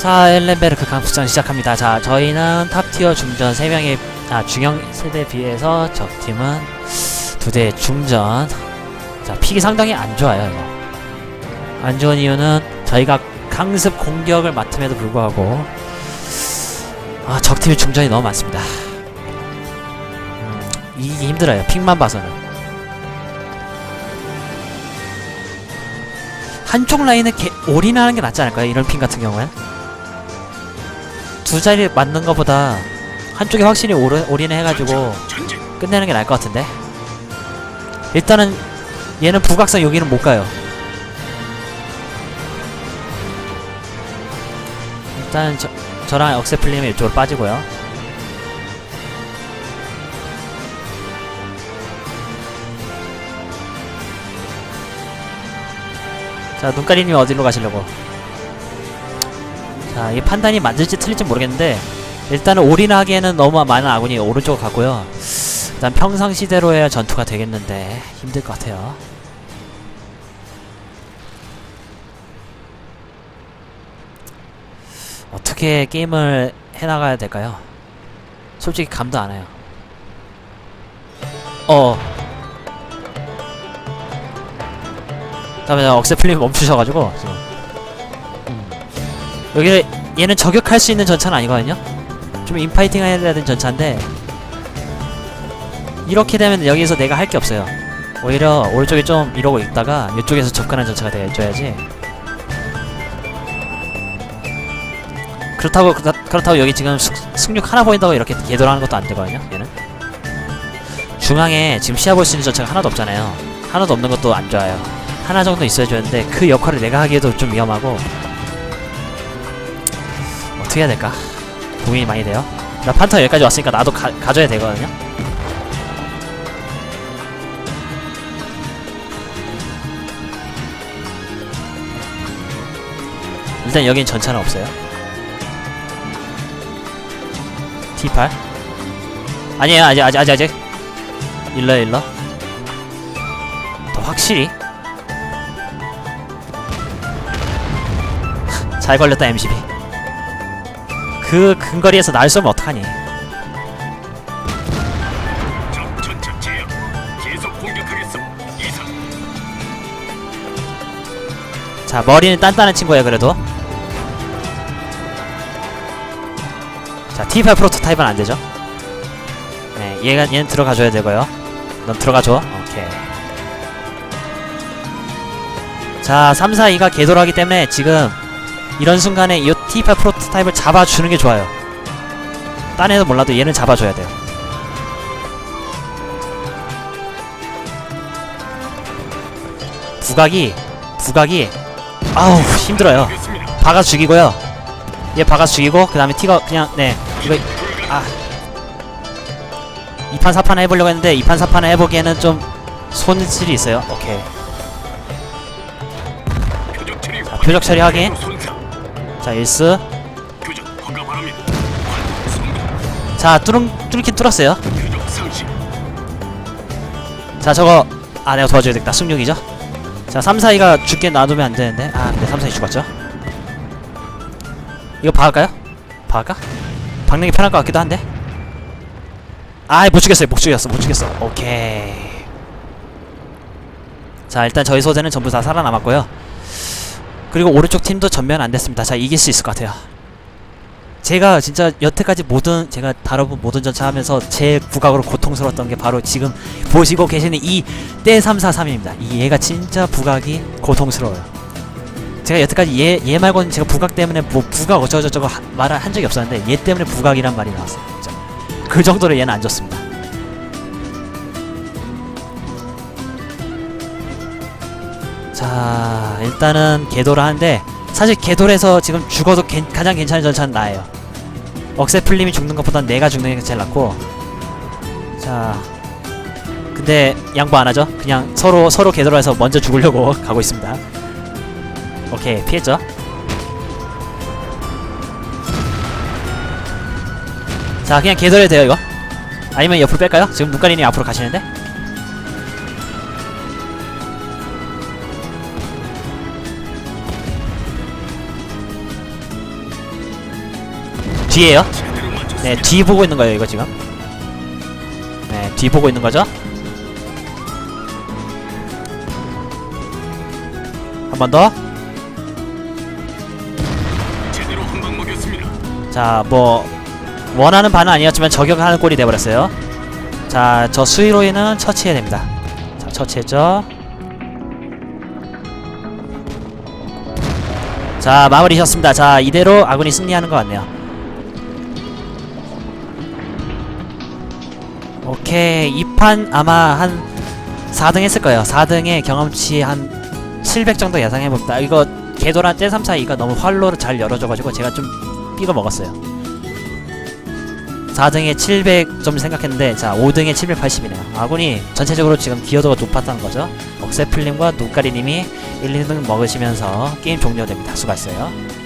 자, 엘렌베르크 강습전 시작합니다. 자, 저희는 탑티어 중전 3명의 아, 중형 세대에 비해서 적팀은 2대 중전. 자, 픽이 상당히 안 좋아요, 이거. 안 좋은 이유는 저희가 강습 공격을 맡음에도 불구하고 아, 적팀의 중전이 너무 많습니다. 음, 이기기 힘들어요. 픽만 봐서는. 한쪽 라인을 개, 올인하는 게 낫지 않을까요? 이런 핀 같은 경우엔 두 자리 맞는 것보다 한쪽에 확실히 올인, 올인을 해가지고 끝내는 게 나을 것 같은데? 일단은 얘는 부각성 여기는 못 가요. 일단 저, 저랑 억세플리면 이쪽으로 빠지고요. 자 눈가리님 어디로 가시려고 자, 이 판단이 맞을지 틀릴지 모르겠는데 일단은 올인하기에는 너무 많은 아군이 오른쪽으로 갔고요. 일단 평상시대로야 전투가 되겠는데 힘들 것 같아요. 어떻게 게임을 해나가야 될까요? 솔직히 감도 안 와요. 어. 다음에 억세플림 멈추셔가지고 지금. 여기 얘는 저격할 수 있는 전차는 아니거든요. 좀 인파이팅 해야 되는 전차인데 이렇게 되면 여기서 내가 할 게 없어요. 오히려 오른쪽에 좀 이러고 있다가 이쪽에서 접근한 전차가 돼줘야지. 그렇다고 그렇다, 그렇다고 여기 지금 숙, 승륙 하나 보인다고 이렇게 개돌하는 것도 안 되거든요. 얘는 중앙에 지금 시야 볼 수 있는 전차가 하나도 없잖아요. 하나도 없는 것도 안 좋아요. 하나 정도 있어야 되는데 그 역할을 내가 하기에도 좀 위험하고 어떻게 해야 될까? 고민이 많이 돼요. 나 판터 여기까지 왔으니까 나도 가, 가져야 되거든요. 일단 여긴 전차는 없어요. T8 아니에요 아직 아직 아직 아직 일러 일러 더 확실히 잘 걸렸다 MCB 그 근거리에서 날 쏘면 어떡하니? 자 머리는 단단한 친구야 그래도. 자 T8 프로토타입은 안되죠? 네 얘가 얘는 들어가줘야 되고요. 넌 들어가줘. 오케이. 자 3, 4, 2가 개돌하기 때문에 지금 이런 순간에 이 T8 프로토타입을 잡아주는 게 좋아요 딴 애는 몰라도 얘는 잡아줘야 돼요 부각이 부각이 아우 힘들어요 박아 죽이고요. 얘 박아 죽이고 그 다음에 티가 그냥 네 이거 아 2판 4판 해보려고 했는데 2판 4판 해보기에는 좀 손실이 있어요. 오케이 자, 표적 처리 확인. 자 일스 자 뚫은 뚫긴 뚫었어요. 자 저거 아 내가 도와줘야 되겠다. 승률이죠. 자 3, 4, 2가 죽게 놔두면 안 되는데 아 근데 3, 4, 2 죽었죠. 이거 박을까요? 박을까? 박는 게 편할 것 같기도 한데. 아이 못 죽였어요. 못 죽였어. 못 죽였어. 오케이. 자 일단 저희 소재는 전부 다 살아남았고요. 그리고 오른쪽 팀도 전면 안 됐습니다. 자 이길 수 있을 것 같아요. 제가 진짜 여태까지 모든 제가 다뤄본 모든 전차 하면서 제 부각으로 고통스러웠던 게 바로 지금 보시고 계시는 이 때343입니다. 이 얘가 진짜 부각이 고통스러워요. 제가 여태까지 얘, 얘 말고는 제가 부각 때문에 뭐 부각 어쩌고저쩌고 하- 말을 한 적이 없었는데 얘 때문에 부각이란 말이 나왔어요. 진짜. 그 정도로 얘는 안 좋습니다. 자 일단은 개도를 하는데 사실 개돌에서 지금 죽어도 괜- 가장 괜찮은 전차는 나예요. 억세플림이 죽는 것보단 내가 죽는 게 제일 낫고 자 근데 양보 안 하죠? 그냥 서로 서로 개돌해서 먼저 죽으려고 가고 있습니다. 오케이 피했죠? 자 그냥 개돌해도 돼요 이거 아니면 옆으로 뺄까요? 지금 눈가리님 앞으로 가시는데 뒤에요. 네, 뒤 보고 있는 거예요, 이거 지금. 네, 뒤 보고 있는 거죠. 한 번 더. 자, 뭐 원하는 바는 아니었지만 저격하는 꼴이 돼버렸어요. 자, 저 수위로이는 처치해야 됩니다. 자, 처치했죠. 자, 마무리셨습니다. 자, 이대로 아군이 승리하는 것 같네요. 오케이, 이판 아마 한 4등 했을 거예요. 4등에 경험치 한 700 정도 예상해봅니다. 이거 개도란 떼삼사이가 너무 활로를 잘 열어줘가지고 제가 좀 삐거 먹었어요. 4등에 700 좀 생각했는데 자 5등에 780이네요. 아군이 전체적으로 지금 기여도가 높았다는 거죠. 억세플님과 노까리님이 1, 2등 먹으시면서 게임 종료됩니다. 수고하셨어요.